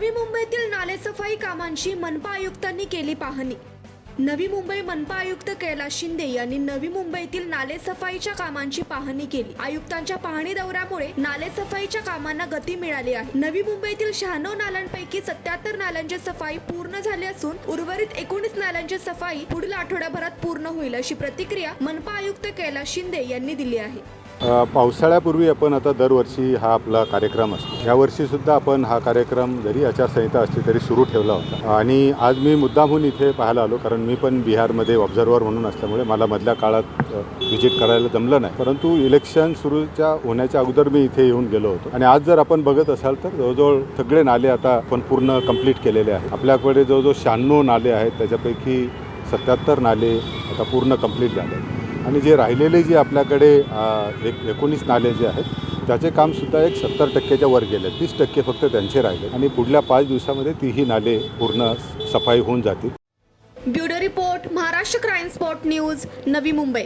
नवी मुंबईतील नालेसफाई कामांची मनपा आयुक्तांनी केली पाहणी. नवी मुंबई मनपा आयुक्त कैलास शिंदे यांनी नवी मुंबईतील नालेसफाईच्या कामांची पाहणी केली. आयुक्तांच्या पाहणी दौऱ्यामुळे नालेसफाईच्या कामांना गती मिळाली आहे. नवी मुंबईतील शहाण्णव नाल्यांपैकी सत्याहत्तर नाल्यांची सफाई पूर्ण झाली असून उर्वरित एकोणीस नाल्यांची सफाई पुढील आठवड्याभरात पूर्ण होईल अशी प्रतिक्रिया मनपा आयुक्त कैलास शिंदे यांनी दिली आहे. पावसाळ्यापूर्वी आपण आता दरवर्षी हा आपला कार्यक्रम असतो. यावर्षी सुद्धा आपण हा कार्यक्रम जरी आचारसंहिता असली तरी सुरू ठेवला होता. आणि आज मी मुद्दामहून इथे पाहायला आलो कारण मी पण बिहारमध्ये ऑब्झर्वर म्हणून असल्यामुळे मला मधल्या काळात व्हिजिट करायला जमलं नाही. परंतु इलेक्शन सुरूच्या होण्याच्या अगोदर मी इथे येऊन गेलो होतो. आणि आज जर आपण बघत असाल तर जवळजवळ सगळे नाले आता आपण पूर्ण कंप्लीट केलेले आहेत. आपल्याकडे जवळजवळ शहाण्णव नाले आहेत त्याच्यापैकी सत्याहत्तर नाले आता पूर्ण कंप्लीट झाले आहेत. आणि जे राहिलेले जे आपल्याकडे एक एकोणीस नाले जे आहेत त्याचे कामसुद्धा एक सत्तर टक्क्याच्या वर गेले. तीस टक्के फक्त त्यांचे राहिले. आणि पुढल्या पाच दिवसामध्ये तीही नाले पूर्ण सफाई होऊन जातील. Bureau report Maharashtra crime spot news Navi Mumbai.